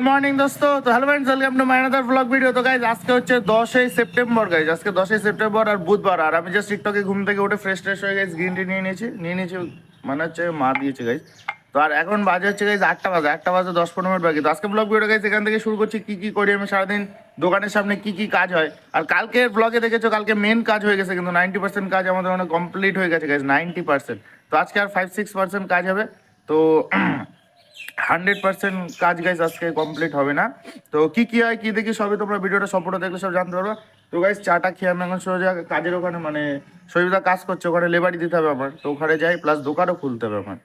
Good morning দোস্ত। তো hello friends welcome to my another blog video তো guys আজকে হচ্ছে দশই সেপ্টেম্বর গাইজ আজকে দশই সেপ্টেম্বর আর বুধবার। আর আমি জাস্ট টিকটকে ঘুম থেকে উঠে ফ্রেশ ট্রেশ হয়ে গেছি গ্রিন টি নিয়ে নিয়েছি। নিয়ে নিয়েছি মানে হচ্ছে মা দিয়েছে গাইজ তো আর এখন বাজে হচ্ছে গাইজ আটটা বাজে। আটটা বাজে দশ পনেরো মিনিট বাকি। তো আজকে ব্লগ ভিডিও গাইজ এখান থেকে শুরু করছি। কি কি করি আমি সারাদিন? দোকানের সামনে কি কি কাজ হয়? আর কালকে ব্লগে দেখেছ, কালকে মেন কাজ হয়ে গেছে কিন্তু নাইনটি পার্সেন্ট কাজ আমাদের মানে কমপ্লিট হয়ে গেছে গাইজ নাইনটি পার্সেন্ট তো আজকে আর ফাইভ সিক্স পার্সেন্ট কাজ হবে। তো হান্ড্রেড পার্সেন্ট কাজ গাইজ আজকে কমপ্লিট হবে না। তো কি কি হয়, কি দেখি, সবই তোমরা ভিডিওটা সম্পূর্ণ দেখলে সব জানতে পারবে। তো গাইজ চাটা খেয়ে আমি এখন সোজা কাজের ওখানে মানে সবিতা কাজ করছে, ওখানে লেবারি দিতে হবে আমার। তো ওখানে যাই প্লাস দোকানও খুলতে হবে আমার।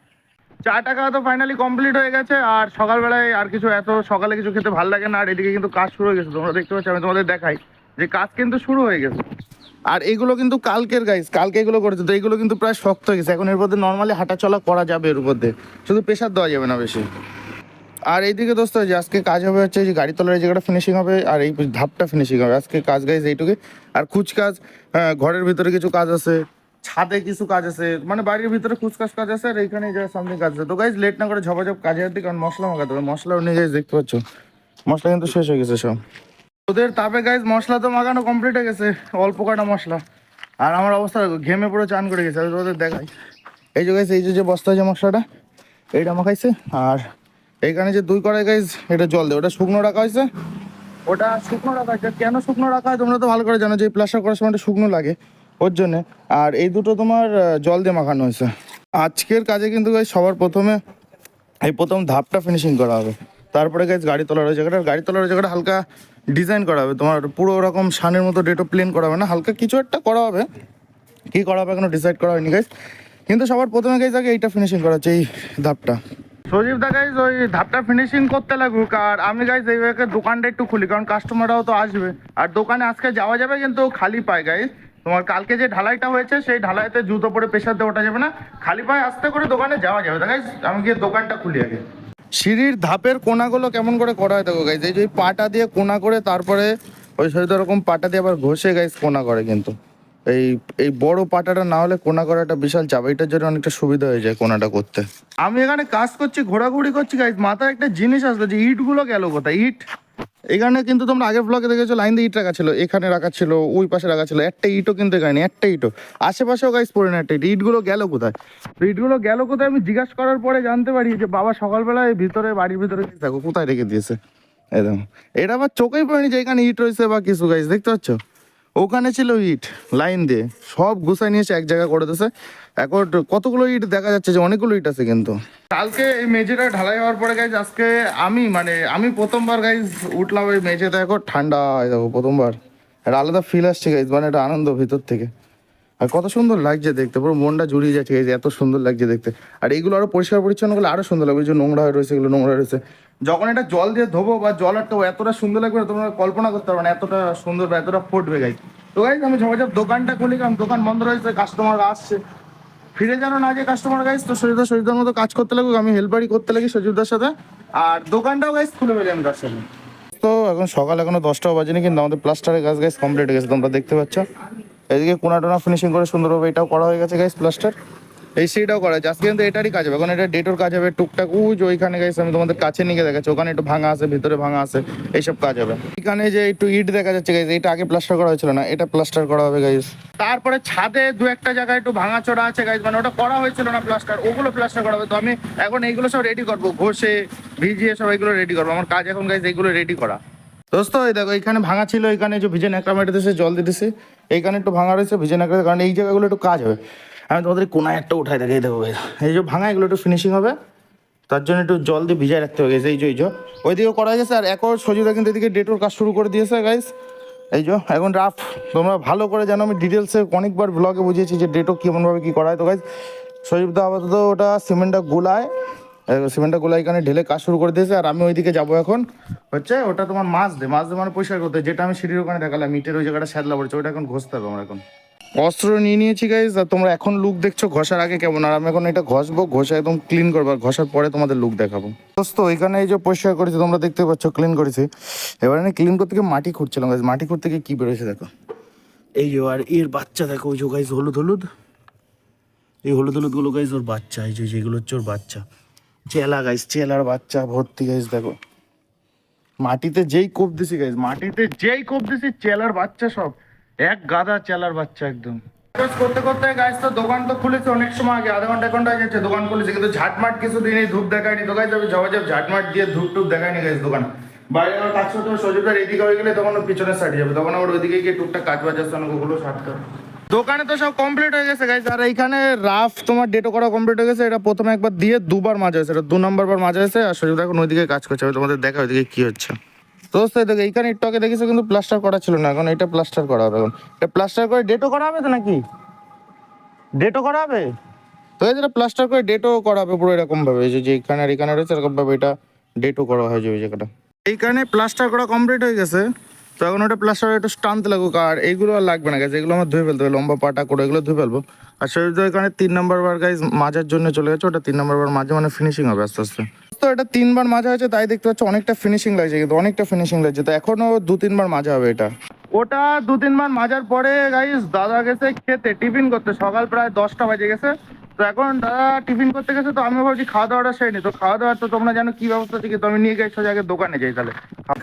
চা টাকা তো ফাইনালি কমপ্লিট হয়ে গেছে, আর সকালবেলায় আর কিছু এত সকালে কিছু খেতে ভালো লাগে না, আর এদিকে কিন্তু কাজ শুরু হয়ে গেছে। তোমরা দেখতে পাচ্ছ, আমি তোমাদের দেখাই যে কাজ কিন্তু শুরু হয়ে গেছে। আর এগুলো কিন্তু কালকের গাইস কালকে এগুলো করেছে তো এগুলো কিন্তু প্রায় শক্ত হয়ে গেছে। এখন এর মধ্যে নর্মালি হাঁটা চলা করা যাবে এর মধ্যে। শুধু প্রেশার দেওয়া যাবে না বেশি। আর এইদিকে দোস্ত যে আজকে কাজ হবে হচ্ছে যে গাড়ি তলার এই জায়গাটা ফিনিশিং হবে আর এই ধাপটা ফিনিশিং হবে। আজকে কাজ গাইজ এইটুকু। আর কুচকাজ হ্যাঁ, ঘরের ভিতরে কিছু কাজ আছে ছাদে কিছু কাজ আছে মানে বাড়ির ভিতরে কুচকাজ কাজ আছে আর এইখানে যা সামনে কাজ আছে। তো গাইজ লেট না করে ঝপাঝপ কাজের দিকে কারণ মশলা মাখাতে হবে। মশলাও নিয়ে গাইজ দেখতে পাচ্ছ। মশলা কিন্তু শেষ হয়ে গেছে সব। ওদের তাপে গাইজ মশলা তো মাখানো কমপ্লিট হয়ে গেছে, অল্প কটা মশলা। আর আমার অবস্থা ঘেমে পুরো চান করে গেছে তোদের দেখাই। এই যে গাইজ এই যে বস্তা যে মশলাটা, এইটা মাখাইছে, আর এইখানে যে দুই কড়াই গাইজ এটা জল দেয়, ওটা শুকনো রাখা হয়েছে। ওটা শুকনো রাখা হয়েছে, কেন শুকনো রাখা হয় তোমরা তো ভালো করে জানো যে প্লাস্টার করার সময়টা শুকনো লাগে, ওর জন্যে। আর এই দুটো তোমার জল দিয়ে মাখানো হয়েছে। আজকের কাজে কিন্তু গাইজ সবার প্রথমে এই প্রথম ধাপটা ফিনিশিং করা হবে। তারপরে গাইজ গাড়ি তোলার ওই জায়গাটা গাড়ি তোলার ওই জায়গাটা হালকা ডিজাইন করা হবে। তোমার পুরো ওরকম সানের মতো ডেটো প্লেন করা হবে না, হালকা কিছু একটা করা হবে। কি করা হবে এখনও ডিসাইড করা হয়নি গাইজ কিন্তু সবার প্রথমে গাইজ আগে এইটা ফিনিশিং করা হচ্ছে, এই ধাপটা। সজীব দা গাইজ ওই ধাপটা ফিনিশিং করতে লাগুক, আর আমি গাইজ এইভাবে দোকানটা একটু খুলি, কারণ কাস্টমাররাও তো আসবে। আর দোকানে আজকে যাওয়া যাবে কিন্তু খালি পায় গাইজ তোমার কালকে যে ঢালাইটা হয়েছে, সেই ঢালাইতে জুতো পরে প্রেশার দিয়ে ওঠা যাবে না। খালি পায়ে আস্তে করে দোকানে যাওয়া যাবে। গাইজ আমি গিয়ে দোকানটা খুলি আগে। সিঁড়ির ধাপের কোনাগুলো কেমন করে করা হয় দেখো গাইজ এই যে পাটা দিয়ে কোনা করে তারপরে ওই সহিত ওরকম পাটা দিয়ে আবার ঘষে গাইজ কোনা করে কিন্তু। এই এই বড় পাটাটা না হলে কোনা করা একটা বিশাল চাপ, এইটার জন্য অনেকটা সুবিধা হয়ে যায় কোনাটা করতে। আমি এখানে কাজ করছি, ঘোরাঘুরি করছি গাইজ মাথায় একটা জিনিস আসলো যে ইটগুলো গেল কোথায়? ইট। এখানে কিন্তু তোমরা আগের ব্লগে দেখেছ লাইন দিয়ে ইট রাখা ছিল, এখানে রাখা ছিল, ওই পাশে রাখা ছিল, একটা ইটও কিন্তু এখানে একটা ইটও। আশেপাশেও গাইজ পড়ে না, একটা ইট। ইটগুলো গেল কোথায়? তো ইটগুলো গেল কোথায় আমি জিজ্ঞাসা করার পরে জানতে পারি যে বাবা সকালবেলায় ভিতরে, বাড়ির ভিতরে থাকো, কোথায় রেখে দিয়েছে? একদম এটা আবার চোখেই পড়েনি যে এখানে ইট রয়েছে বা কিছু গাইস দেখতে পাচ্ছ? ওখানে ছিল ইট, লাইন দিয়ে। সব গুছাই নিয়েছে এক জায়গা করে দিয়েছে। এখন কতগুলো ইট দেখা যাচ্ছে যে অনেকগুলো ইট আছে কিন্তু। কালকে এই মেঝেটা ঢালাই হওয়ার পরে গাইজ আজকে আমি মানে আমি প্রথমবার গাইজ উঠলাম ওই মেঝেতে। এখন ঠান্ডা হয়ে যাব প্রথমবার। একটা আলাদা ফিল আসছে গাইজ মানে একটা আনন্দ ভিতর থেকে। আর কত সুন্দর লাগছে দেখতে, পুরো মনটা জুড়িয়ে যাচ্ছে গাইজ এত সুন্দর লাগছে দেখতে। আর এইগুলো আরও পরিষ্কার পরিচ্ছন্ন করলে আরও সুন্দর লাগবে যে নোংরা হয়ে রয়েছে, এগুলো নোংরা রয়েছে। যখন এটা জল দিয়ে ধোবো বা জল একটা এতটা সুন্দর লাগবে তোমরা কল্পনা করতে পারবে না, এতটা সুন্দর বা এতটা ফুটবে গাইজ। তো গাইজ, আমি ঝমাঝপ দোকানটা খুলি, কারণ দোকান বন্ধ রয়েছে কাস্টমার আসছে। ফিরে যেন না যে কাস্টমার গাইজ, তো সজিদা সজিদার মতো কাজ করতে লাগুক, আমি হেল্পারই করতে লাগি সজিদার সাথে। আর দোকানটাও গাইজ খুলে ফেলি আমি তার সাথে। তো এখন সকাল এখনও দশটাও বাজেনি, কিন্তু আমাদের প্লাস্টারের কাজ গাইজ কমপ্লিট হয়ে গেছে, তোমরা দেখতে পাচ্ছ। এদিকে কোনা টোনা ফিনিশিং করে সুন্দরভাবে এটাও করা হয়ে গেছে গাইস প্লাস্টার এই সিটাও করা আজকে কিন্তু এটারই কাজ হবে, কারণ এটা ডেটোর কাজ হবে টুকটাক। উজ ওইখানে গাইস আমি তোমাদের কাছে নিয়ে দেখাচ্ছি, ওখানে একটু ভাঙা আছে, ভিতরে ভাঙা আছে, এইসব কাজ হবে। এখানে যে একটু ইট দেখা যাচ্ছে গাইস এটা আগে প্লাস্টার করা হয়েছিল না, এটা প্লাস্টার করা হবে গাইস তারপরে ছাদে দু একটা জায়গায় একটু ভাঙা চড়া আছে গাইস মানে ওটা করা হয়েছিল না প্লাস্টার ওগুলো প্লাস্টার করা হবে। তো আমি এখন এইগুলো সব রেডি করব, ঘষে, ভিজিয়ে সব এগুলো রেডি করব। আমার কাজ এখন গাইস এইগুলো রেডি করা। দোস্ত, এই দেখো এখানে ভাঙা ছিল এখানে যে ভিজে ন্যাকড়া মেটে দিয়েছে জল দিতেছে এইখানে একটু ভাঙা রয়েছে, ভিজে ন্যাকড়া, কারণ এই জায়গাগুলো একটু কাজ হবে। আমি তোমাদের কোনায় একটা উঠাই দেখে দেখো এই যে ভাঙা, এগুলো একটু ফিনিশিং হবে। তার জন্য একটু জল দিয়ে ভিজায় রাখতে হবে এই যে এই যে। ওইদিকেও করা গেছে আর একর সজিদা কিন্তু এদিকে ডেটোর কাজ শুরু করে দিয়েছে গাইস এই যে, এখন রাফ তোমরা ভালো করে জানো, আমি ডিটেলসে অনেকবার ব্লগে বুঝিয়েছি যে ডেটো কেমনভাবে কী করা হয়, তো গাইস সজীবদা আপাতত ওটা সিমেন্টটা গোলায় সিমেন্টটা গোলা এখানে ঢেলে কাজ শুরু করে দিয়েছে, আর আমি ওইদিকে যাব এখন। হচ্ছে ওটা তোমার মাছ দে, মাছ দিয়ে মানে পরিষ্কার করতে, যেটা আমি সিঁড়ির ওখানে দেখালাম, ইটের ওই জায়গাটা স্যাদলা পড়েছে, ওটা এখন ঘষতে হবে আমার এখন। অস্ত্র নিয়ে নিয়েছি গাইজ আর তোমরা এখন লুক দেখছ, ঘষার আগে কেমন, আর আমি এখন এটা ঘষবো, ঘষে একদম ক্লিন করব, আর ঘষার পরে তোমাদের লুক দেখাবো। দোস্ত এখানে এই যে পরিষ্কার করেছি, তোমরা দেখতে পাচ্ছ ক্লিন করেছি। এবার আমি ক্লিন করতে গিয়ে মাটি খুঁড়ছিলাম গাইজ মাটি খুঁড়তে গিয়ে কি বেরোয়েছে দেখো। এই যে আর এর বাচ্চা দেখো, ওই যে গাইজ হলুদ হলুদ। এই হলুদ হলুদগুলো গাইজ ওর বাচ্চা, এই যে, যেগুলো হচ্ছে ওর বাচ্চা। চেলা গাইস চেলার বাচ্চা ভর্তি গাইস দেখো। মাটিতে যেই কোপ দিছি গাইস মাটিতে যেই কোপ দিছি চেলার বাচ্চা সব। এক গাদা চেলার বাচ্চা একদম। করতে করতে গাইজ তো দোকান তো খুলেছে অনেক সময় আগে আধা ঘণ্টা ঘণ্টা গেছে দোকান খুলেছে কিন্তু ঝাটমাট কিছু দিনই ধূপ দেখায়নি তো গাইজ আমি যাবে ঝাটমাট দিয়ে ধূপ টুপ দেখায়নি গাইজ দোকান। বাইরে আমার কাজ করতে সজীবদার এদিকে হয়ে গেলে তখন পিছনে সাইড যাবে তখন আবার ওইদিকে গিয়ে টুকটাক কাজ বাজার হবে, ওগুলো সারতে। দোকানে তো সব কমপ্লিট হয়ে গেছে গাইজ আর এইখানে রাফ তোমার ডেটো করা কমপ্লিট হয়ে গেছে, এটা প্রথমে একবার দিয়ে দুবার মাজা হয়েছে, এটা দু নম্বর বার মাজা হয়েছে, আর সজীব এখন ওইদিকে কাজ করছে তোমাদের দেখা ওইদিকে কি হচ্ছে। দোস্ত দেখো, এইখানে টকে দেখেছ কিন্তু প্লাস্টার করা ছিল না, এখন এটা প্লাস্টার করা হবে এখন। এটা প্লাস্টার করে ডেটো করা হবে তো নাকি? ডেটো করা হবে? তো এই যেটা প্লাস্টার করে ডেটো করা হবে পুরো এরকম ভাবে যে এখানে আর এখানে রয়েছে এরকম ভাবে এটা ডেটো করা হয়ে যাবে জায়গাটা। এইখানে প্লাস্টার করা কমপ্লিট হয়ে গেছে। তো এখন ওটা প্লাস্টার একটু টানতে লাগুক, আর এইগুলো আর লাগবে না গেছে এগুলো আমার ধুয়ে ফেলতে হবে, লম্বা পাটা করে এগুলো ধুয়ে ফেলব। আর তো এখানে তিন নম্বর বার গাইজ মাজার জন্য চলে গেছে, ওটা তিন নম্বর বার মাঝে মানে ফিনিশিং হবে আস্তে আস্তে। তো এটা তিনবার মাজা হয়েছে, তাই দেখতে পাচ্ছ অনেকটা ফিনিশিং লাগছে কিন্তু, অনেকটা ফিনিশিং লাগছে। তো এখনও দু তিনবার মাজা হবে এটা। ওটা দু তিনবার মাজার পরে গাইস দাদা গেছে খেতে, টিফিন করতে, সকাল প্রায় দশটা বাজে গেছে। তো এখন দাদা টিফিন করতে গেছে তো আমি ভাবছি খাওয়া দাওয়াটা সেরেনি তো খাওয়া দাওয়া তো তোমরা জানো কি ব্যবস্থা থেকে তো আমি নিয়ে গেছো আগে দোকানে যাই তাহলে।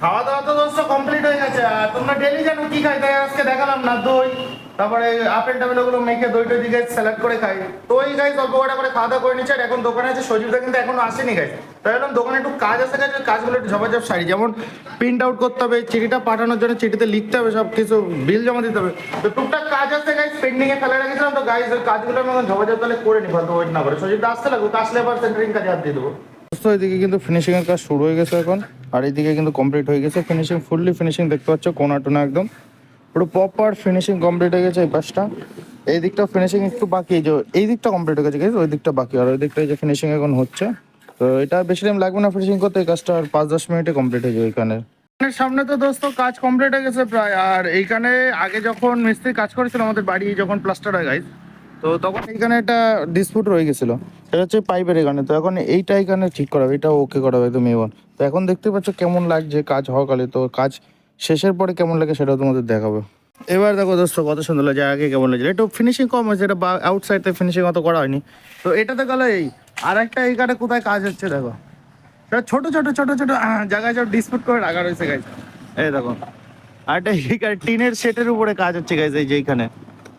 খাওয়া দাওয়া তো দোস্ত কমপ্লিট হয়ে গেছে। আর তোমরা ডেলি জানো কি খাই? তাই আজকে দেখালাম না, দই। তারপরে আপেল টাপেল ওগুলো মেখে দই টই দিকে স্যালাড করে খাই। তো ওই গাইস অল্প কটা করে খাওয়া দাওয়া করে নিচ্ছে, আর এখন দোকানে আছে সজীবদা কিন্তু এখনও আসেনি গাইস তাই জন্য দোকানে একটু কাজ আছে গাইস ওই কাজগুলো একটু ঝপাঝপ সারি। যেমন প্রিন্ট আউট করতে হবে, চিঠিটা পাঠানোর জন্য চিঠিতে লিখতে হবে সব কিছু বিল জমা দিতে হবে। তো টুকটাক কাজ আছে গাইস পেন্ডিং এ ফেলে রেখেছিলাম, তো গাইস ওই কাজগুলো আমি এখন ঝপাঝপ তাহলে করে নি, ফালতু ওয়েট না করে। সজীবদা আসতে লাগুক আসলে আবার সেন্টারিং কাজে হাত দিয়ে দেবো। তো এদিকে কিন্তু ফিনিশিং এর কাজ শুরু হয়ে গেছে এখন, আর এইদিকে কিন্তু কমপ্লিট হয়ে গেছে। ফিনিশিং ফুললি ফিনিশিং দেখতে পাচ্ছ কোনা টোনা একদম। পুরো প্রপার ফিনিশিং কমপ্লিট হয়ে গেছে এই পাশটা। এই দিকটা ফিনিশিং একটু বাকি যে, এই দিকটা কমপ্লিট হয়ে গেছে ওই দিকটা বাকি। আর ওই দিকটা যে ফিনিশিং এখন হচ্ছে। তো এটা বেশি টাইম লাগবে না ফিনিশিং করতে, এই কাজটা আর পাঁচ দশ মিনিটে কমপ্লিট হয়ে যাবে এখানে। সামনে তো দোস্ত কাজ কমপ্লিট হয়ে গেছে প্রায়। আর এইখানে আগে যখন মিস্ত্রি কাজ করেছিল, আমাদের বাড়ি যখন প্লাস্টার হয় গাইজ তো তখন এইখানে একটা ডিসপুট রয়ে গেছিল। সেটা হচ্ছে পাইপের এখানে। তো এখন এইটা এখানে ঠিক করা হবে এটা ওকে করা হবে একদম এবার তো এখন দেখতে পাচ্ছ কেমন লাগছে কাজ হওয়াকালে। তো কাজ শেষের পরে কেমন লাগে সেটাও তোমাদের দেখাবো। এবার দেখো দোস্ত, কত সুন্দর লাগছে, আগে কেমন লাগছে একটু ফিনিশিং কম হয়েছে, এটা আউটসাইড থেকে ফিনিশিং অত করা হয়নি। তো এটাতে গেলো এই আর একটা এইখানে কোথায় কাজ হচ্ছে দেখো। এটা ছোট ছোট ছোট ছোট জায়গায় সব ডিসপুট করে রাখা রয়েছে গাইজ এই দেখো আর একটা এইখানে টিনের সেটের উপরে কাজ হচ্ছে গাইজ এই যে এইখানে।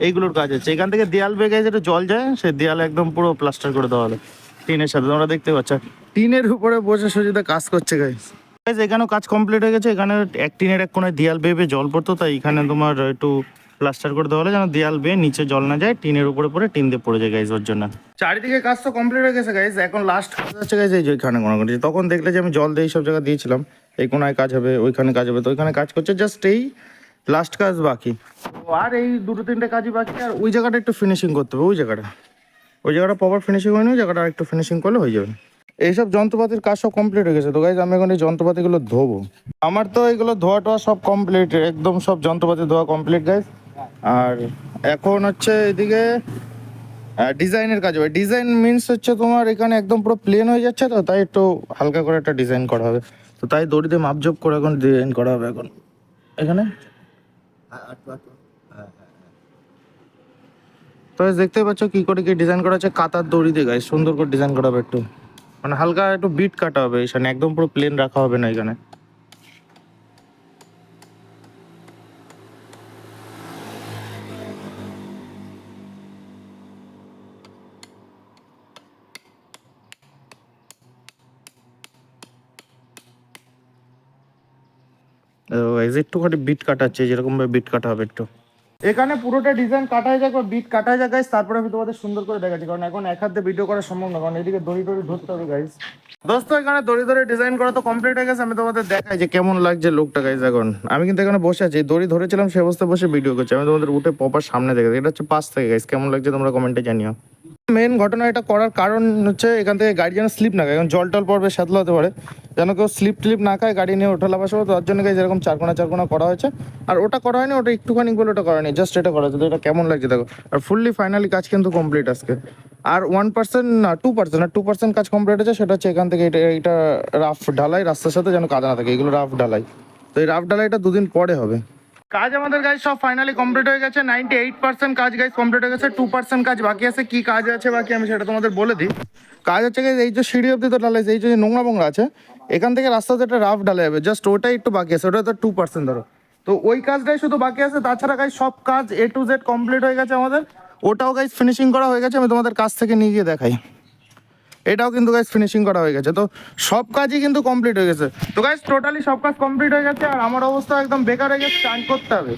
এইগুলোর কাজ হচ্ছে। এখান থেকে দেয়াল বেয়ে যেটা জল যায়, সে দেয়াল একদম পুরো প্লাস্টার করে দেওয়া হলো। টিনের সাথে, তোমরা দেখতে পাচ্ছ। টিনের উপরে বসে সুজিদা কাজ করছে গাইজ এখানেও কাজ কমপ্লিট হয়ে গেছে। এখানে এক টিনের এক কোনায় দেয়াল বেয়ে জল পড়তো, তাই এখানে তোমার একটু প্লাস্টার করে দেওয়া হলো যেন দেয়াল বেয়ে নিচে জল না যায়, টিনের উপরে পরে টিন দিয়ে পড়ে যায় গাইজ ওর জন্য। চারিদিকে কাজ তো কমপ্লিট হয়ে গেছে গাইজ এখন লাস্ট হচ্ছে গাইজ এই যে কোনো কোনো তখন দেখলে যে আমি জল দিয়ে সব জায়গা দিয়েছিলাম, এই কোনায় কাজ হবে, ওইখানে কাজ হবে, তো ওইখানে কাজ করছে জাস্ট এই লাস্ট কাজ বাকি। আর এই দুটো তিনটে কাজই বাকি, আর ওই জায়গাটা একটু ফিনিশিং করতে হবে, ওই জায়গাটা। ওই জায়গাটা প্রপার ফিনিশিং হয়নি, ওই জায়গাটা একটু ফিনিশিং করলে হয়ে যাবে। এইসব যন্ত্রপাতির কাজ সব কমপ্লিট হয়ে গেছে। তো গাইজ আমি এখন এই যন্ত্রপাতিগুলো ধোবো। আমার তো এগুলো ধোয়া টোয়া সব কমপ্লিট একদম সব যন্ত্রপাতি ধোয়া কমপ্লিট গাইজ আর এখন হচ্ছে এদিকে ডিজাইনের কাজ হবে। ডিজাইন মিনস হচ্ছে তোমার এখানে একদম পুরো প্লেন হয়ে যাচ্ছে তো, তাই একটু হালকা করে একটা ডিজাইন করা হবে। তো তাই দড়ি দড়িতে মাপজোপ করে এখন ডিজাইন করা হবে এখন। এখানে? তো দেখতে পাচ্ছ কি করে কি ডিজাইন করা হচ্ছে? কাতার দড়ি দিয়ে গাইস সুন্দর করে ডিজাইন করা হবে একটু। মানে হালকা একটু বিট কাটা হবে এখানে একদম পুরো প্লেন রাখা হবে না এখানে। একটুখানি বিট কাটাচ্ছে যেরকম ভাবে বিট কাটা হবে একটু। এখানে পুরোটা ডিজাইন কাটায় যাক বা বিট কাটায় যাক গাইস তারপরে আমি তোমাদের সুন্দর করে দেখাচ্ছি, কারণ এখন এক হাতে ভিডিও করা সম্ভব না, কারণ এদিকে দড়ি দড়ি ধরতে হবে গাইস দোস্ত, এখানে দড়ি ধরে ডিজাইন করা তো কমপ্লিট হয়ে গেছে, আমি তোমাদের দেখাই যে কেমন লাগছে লোকটা গাইজ এখন। আমি কিন্তু এখানে বসে আছি, দড়ি ধরেছিলাম সে অবস্থায় বসে ভিডিও করছি, আমি তোমাদের উঠে পপার সামনে দেখে এটা হচ্ছে পাশ থেকে গাইস কেমন লাগছে তোমরা কমেন্টে জানিও। মেন ঘটনা এটা করার কারণ হচ্ছে এখান থেকে গাড়ি যেন স্লিপ না খায়। কারণ জল টল পড়বে সাতলা হতে পারে। যেন কেউ স্লিপ টিপ না খায়, গাড়ি নিয়ে ওঠা লাফা সব তার জন্য এরকম চারকোনা চারকোনা করা হয়েছে। আর ওটা করা হয়নি, ওটা একটুখানি বলে ওটা করা হয়নি জাস্ট এটা করা হয়েছে। এটা কেমন লাগছে, দেখো। আর ফুললি ফাইনালি কাজ কিন্তু কমপ্লিট আজকে। আর ওয়ান পার্সেন্ট না টু পার্সেন্ট না টু পার্সেন্ট কাজ কমপ্লিট হয়েছে, সেটা হচ্ছে এখান থেকে এটা এটা রাফ ঢালাই, রাস্তার সাথে যেন কাদা না থাকে, এগুলো রাফ ঢালাই। তো এই রাফ ঢালাইটা দুদিন পরে হবে। কাজ আমাদের গাইজ সব ফাইনালি কমপ্লিট হয়ে গেছে। নাইনটি এইট পার্সেন্ট কাজ গাইজ কমপ্লিট হয়ে গেছে টু পার্সেন্ট কাজ বাকি আছে কি কাজ আছে বাকি আমি সেটা তোমাদের বলে দিই। কাজ হচ্ছে guys, এই যে সিঁড়ি অব্দি তো ঢালাইছে এই যে নোংরা মোংরা আছে এখান থেকে রাস্তাতে একটা রাফ ঢালা যাবে জাস্ট ওটাই একটু বাকি আছে ওটা তো টু পার্সেন্ট ধরো। তো ওই কাজটাই শুধু বাকি আছে তাছাড়া গাইজ সব কাজ এ টু জেড কমপ্লিট হয়ে গেছে আমাদের। ওটাও গাইজ ফিনিশিং করা হয়ে গেছে আমি তোমাদের কাছ থেকে নিয়ে গিয়ে দেখাই। এটাও কিন্তু গাইজ ফিনিশিং করা হয়ে গেছে। তো সব কাজই কিন্তু কমপ্লিট হয়ে গেছে। তো গাইজ টোটালি সব কাজ কমপ্লিট হয়ে গেছে আর আমার অবস্থা একদম বেকার হয়ে গেছে, চান করতে হবে।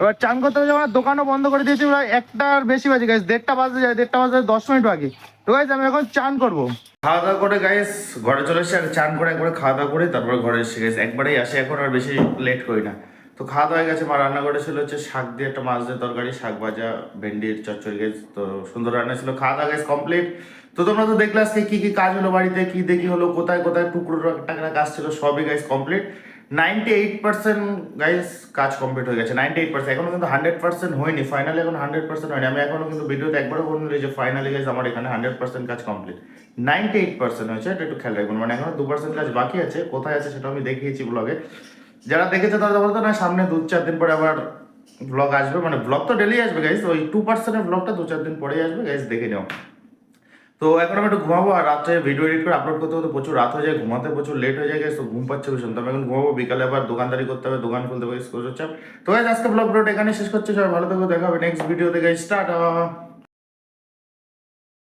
এবার চান করতে হবে আমার দোকানও বন্ধ করে দিয়েছি, প্রায় একটার বেশি বাজে গাইজ দেড়টা বাজে যায়, দেড়টা বাজে দশ মিনিট বাকি। তো গাইজ আমি এখন চান করব। খাওয়া দাওয়া করে গাইজ ঘরে চলে এসে আগে চান করে একবারে খাওয়া দাওয়া করে, তারপরে ঘরে এসে গেছে একবারেই আসে, এখন আর বেশি লেট করি না। তো খাওয়া দাওয়া গেছে মা রান্না করেছিল হচ্ছে শাক দিয়ে একটা মাছ দিয়ে তরকারি, শাক ভাজা, ভেন্ডির চচ্চড়ি গেছ তো সুন্দর রান্না ছিল। খাওয়া দাওয়া গেছে কমপ্লিট তো তোমরা তো দেখলে আজকে কি কি কাজ হলো বাড়িতে, কি দেখি হলো, কোথায় কোথায় টুকরো টাকা কাজ ছিল, সবই guys complete ninety eight percent guys কাজ কমপ্লিট হয়ে গেছে নাইনটি এইট পার্সেন্ট এখনও কিন্তু হান্ড্রেড পার্সেন্ট হয়নি ফাইনালি এখন হান্ড্রেড পার্সেন্ট হয়নি। আমি এখনও কিন্তু ভিডিওতে একবারও বললি যে ফাইনালি গাইজ আমার এখানে হান্ড্রেড পার্সেন্ট কাজ কমপ্লিট নাইনটি এইট পার্সেন্ট হয়েছে, এটা একটু খেয়াল রাখবেন। মানে এখনও দু পার্সেন্ট কাজ বাকি আছে, কোথায় আছে সেটা আমি দেখিয়েছি ব্লগে যারা দেখেছে তারা বলতো না, সামনে দু চার দিন পরে আবার ব্লগ আসবে। মানে ব্লগ তো ডেলি আসবে গাইজ ওই টু পার্সেন্টের ব্লগটা দু চার দিন পরেই আসবে গাইজ দেখে নাও। তো এখন আমি একটু ঘুমাবো আর রাত্রে ভিডিও এডিট করে আপলোড করতে করতে প্রচুর রাত হয়ে যায়, ঘুমাতে প্রচুর লেট হয়ে যায় তো ঘুম পাচ্ছে ভীষণ। তো আমি এখন ঘুমাবো, বিকালে আবার দোকানদারি করতে হবে, দোকান খুলতে হবে স্কুল হচ্ছে তো আজকে ব্লগ ভিডিওটা এখানে শেষ করছে, সবাই ভালো থাকবে দেখা হবে নেক্সট ভিডিও থেকে স্টার্ট